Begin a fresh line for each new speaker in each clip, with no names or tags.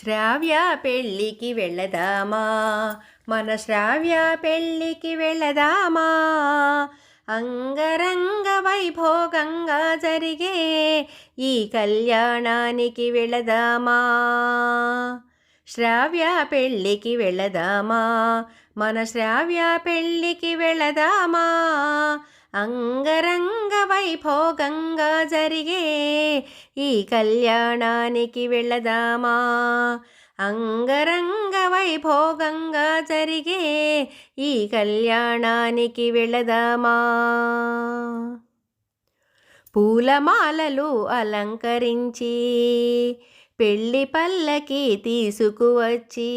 శ్రావ్య పెళ్ళికి వెళ్ళదామా మన శ్రావ్య పెళ్ళికి వెళ్ళదామా అంగరంగ వైభోగంగా జరిగే ఈ కళ్యాణానికి వెళదామా? శ్రావ్య పెళ్ళికి వెళ్ళదామా మన శ్రావ్య పెళ్ళికి వెళ్ళదామా అంగరంగ వైభోగంగా జరిగే ఈ కళ్యాణానికి వెళ్ళదామా? అంగరంగ వైభోగంగా జరిగే ఈ కళ్యాణానికి వెళ్ళదామా? పూలమాలలు అలంకరించి పెళ్ళి పల్లకి తీసుకువచ్చి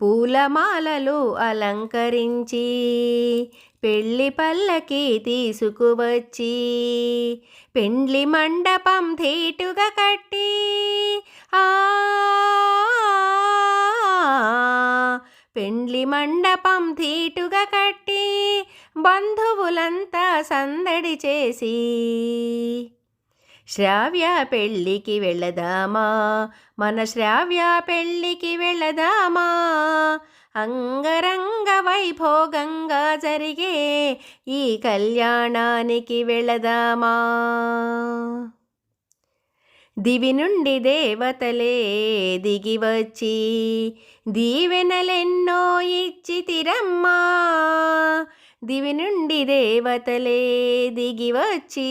పూలమాలలు అలంకరించి పెళ్ళి పల్లకి తీసుకువచ్చి పెండ్లి మండపం ధీటుగా కట్టి ఆ పెండ్లి మండపం ధీటుగా కట్టి బంధువులంతా సందడి చేసి శ్రావ్య పెళ్ళికి వెళ్ళదామా మన శ్రావ్య పెళ్ళికి వెళ్ళదామా అంగరంగ వైభోగంగా జరిగే ఈ కళ్యాణానికి వెళ్ళదామా దివి నుండి దేవతలే దిగి వచ్చి దీవెనలెన్నో ఇచ్చి తిరమ్మా. దివి నుండి దేవతలే దిగి వచ్చి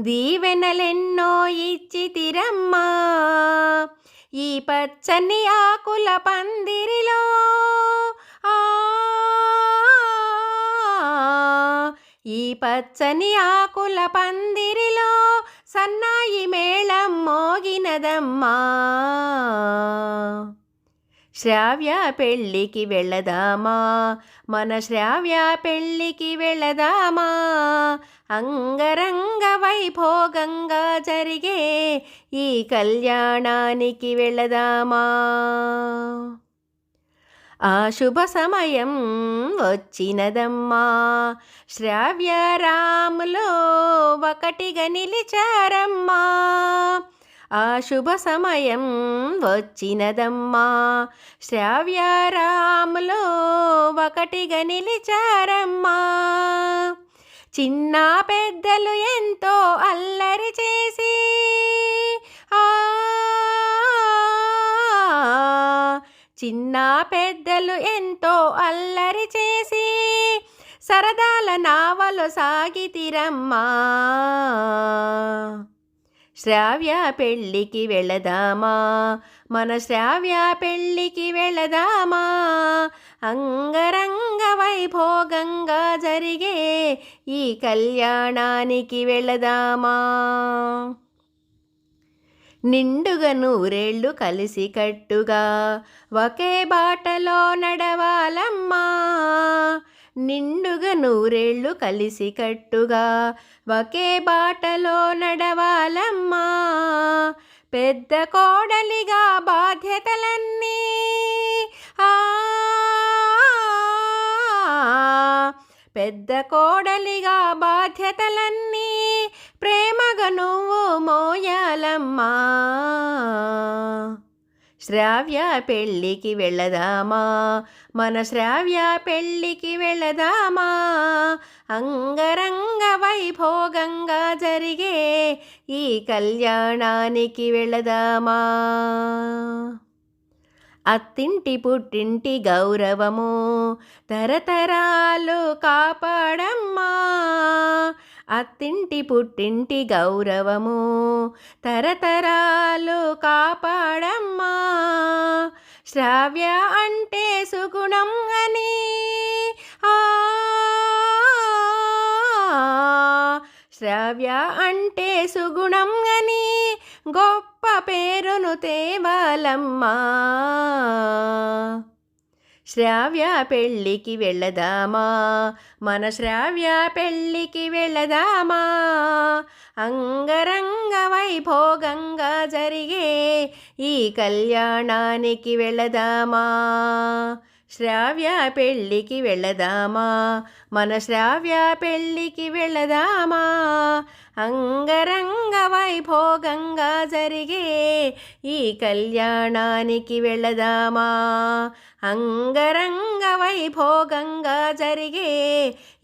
దీవెనలెన్నో ఇచ్చి తిరమ్మా ఈ పచ్చని ఆకుల పందిరిలో ఆ ఈ పచ్చని ఆకుల పందిరిలో సన్నాయి మేళం మోగినదమ్మా. శ్రావ్య పెళ్ళికి వెళ్ళదామా మన శ్రావ్య పెళ్ళికి వెళ్ళదామా అంగరంగ వైభోగంగా జరిగే ఈ కళ్యాణానికి వెళ్ళదామా ఆ శుభ సమయం వచ్చినదమ్మా. శ్రావ్య రాములో ఒకటిగా నిలిచారమ్మా. ఆ శుభ సమయం వచ్చినదమ్మా. శ్రావ్యారాములో ఒకటిగా నిలిచారమ్మా. చిన్న పెద్దలు ఎంతో అల్లరి చేసి ఆ చిన్న పెద్దలు ఎంతో అల్లరి చేసి సరదాల నావలు సాగితిరమ్మా. శ్రావ్య పెళ్ళికి వెళ్ళదామా మన శ్రావ్య పెళ్ళికి వెళ్ళదామా అంగరంగ వైభోగంగా జరిగే ఈ కళ్యాణానికి వెళ్ళదామా నిండుగా నూరేళ్ళు కలిసి కట్టుగా ఒకే బాటలో నడవాలమ్మా. నిండుగా నూరేళ్ళు కలిసి కట్టుగా ఒకే బాటలో నడవాలమ్మా. పెద్ద కోడలిగా బాధ్యతలన్నీ ఆ. పెద్ద కోడలిగా బాధ్యతలన్నీ ప్రేమగా నువ్వు మోయాలమ్మా. శ్రావ్య పెళ్ళికి వెళ్ళదామా మన శ్రావ్య పెళ్ళికి వెళ్ళదామా అంగరంగ వైభోగంగా జరిగే ఈ కళ్యాణానికి వెళ్ళదామా అత్తింటి పుట్టింటి గౌరవము తరతరాలు కాపాడమ్మా. అత్తింటి పుట్టింటి గౌరవము తరతరా శ్రావ్య అంటే సుగుణం అని. ఆ శ్రావ్య అంటే సుగుణం అని. గొప్ప పేరును తేవాలమ్మా. శ్రావ్య పెళ్ళికి వెళ్ళదామా మన శ్రావ్య పెళ్ళికి వెళ్ళదామా అంగరంగ వైభోగంగా జరిగే ఈ కళ్యాణానికి వెళ్ళదామా శ్రావ్య పెళ్ళికి వెళ్ళదామా మన శ్రావ్య పెళ్ళికి వెళ్ళదామా అంగరంగ వైభోగంగా జరిగే ఈ కళ్యాణానికి వెళదామా అంగరంగ వైభోగంగా జరిగే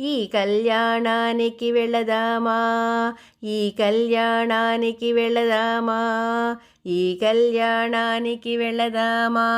ఈ కళ్యాణానికి వెళదామా ఈ కళ్యాణానికి వెళదామా ఈ కళ్యాణానికి వెళదామా